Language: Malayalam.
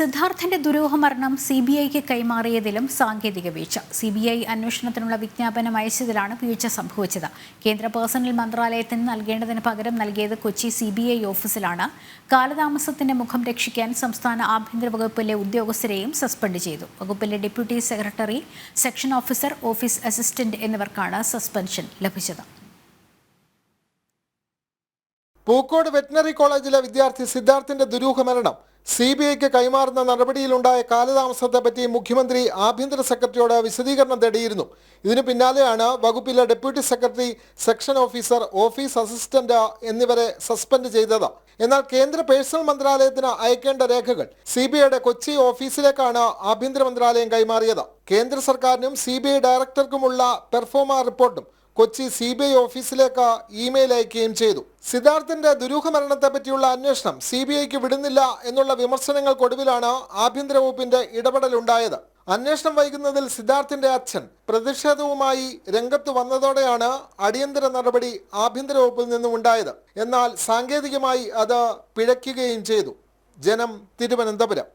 സിദ്ധാർത്ഥന്റെ ദുരൂഹ മരണം സി ബി ഐക്ക് കൈമാറിയതിലും സാങ്കേതിക വീഴ്ച. സി ബി ഐ അന്വേഷണത്തിനുള്ള വിജ്ഞാപനം അയച്ചതിലാണ് വീഴ്ച സംഭവിച്ചത്. കേന്ദ്ര പേഴ്സണൽ മന്ത്രാലയത്തിന് നൽകേണ്ടതിന് പകരം നൽകിയത് കൊച്ചി സി ബി ഐ ഓഫീസിലാണ്. കാലതാമസത്തിന്റെ മുഖം രക്ഷിക്കാൻ സംസ്ഥാന ആഭ്യന്തര വകുപ്പിലെ ഉദ്യോഗസ്ഥരെയും സസ്പെൻഡ് ചെയ്തു. വകുപ്പിലെ deputy secretary section officer office assistant എന്നിവർക്കാണ് സസ്പെൻഷൻ ലഭിച്ചത്. പൂക്കോട് വെറ്റിനറി കോളേജിലെ വിദ്യാർത്ഥി സിദ്ധാർത്ഥിന്റെ ദുരൂഹ മരണം സി ബി ഐക്ക് കൈമാറുന്ന നടപടിയിലുണ്ടായ കാലതാമസത്തെപ്പറ്റി മുഖ്യമന്ത്രി ആഭ്യന്തര സെക്രട്ടറിയോട് വിശദീകരണം തേടിയിരുന്നു. ഇതിനു പിന്നാലെയാണ് വകുപ്പിലെ deputy secretary section officer office assistant എന്നിവരെ സസ്പെൻഡ് ചെയ്തത്. എന്നാൽ കേന്ദ്ര പേഴ്സണൽ മന്ത്രാലയത്തിന് അയക്കേണ്ട രേഖകൾ സി ബി ഐയുടെ കൊച്ചി ഓഫീസിലേക്കാണ് ആഭ്യന്തര മന്ത്രാലയം കൈമാറിയത്. കേന്ദ്ര സർക്കാരിനും സി ബി ഐ ഡയറക്ടർക്കുമുള്ള പെർഫോമ റിപ്പോർട്ടും കൊച്ചി സി ബി ഐ ഓഫീസിലേക്ക് ഇമെയിൽ അയക്കുകയും ചെയ്തു. സിദ്ധാർത്ഥിന്റെ ദുരൂഹ മരണത്തെ പറ്റിയുള്ള അന്വേഷണം സി ബി ഐക്ക് വിടുന്നില്ല എന്നുള്ള വിമർശനങ്ങൾക്കൊടുവിലാണ് ആഭ്യന്തര വകുപ്പിന്റെ ഇടപെടലുണ്ടായത്. അന്വേഷണം വൈകുന്നതിൽ സിദ്ധാർത്ഥിന്റെ അച്ഛൻ പ്രതിഷേധവുമായി രംഗത്ത് വന്നതോടെയാണ് അടിയന്തര നടപടി ആഭ്യന്തര വകുപ്പിൽ നിന്നും ഉണ്ടായത്. എന്നാൽ സാങ്കേതികമായി അത് പിഴയ്ക്കുകയും ചെയ്തു. ജനം തിരുവനന്തപുരം.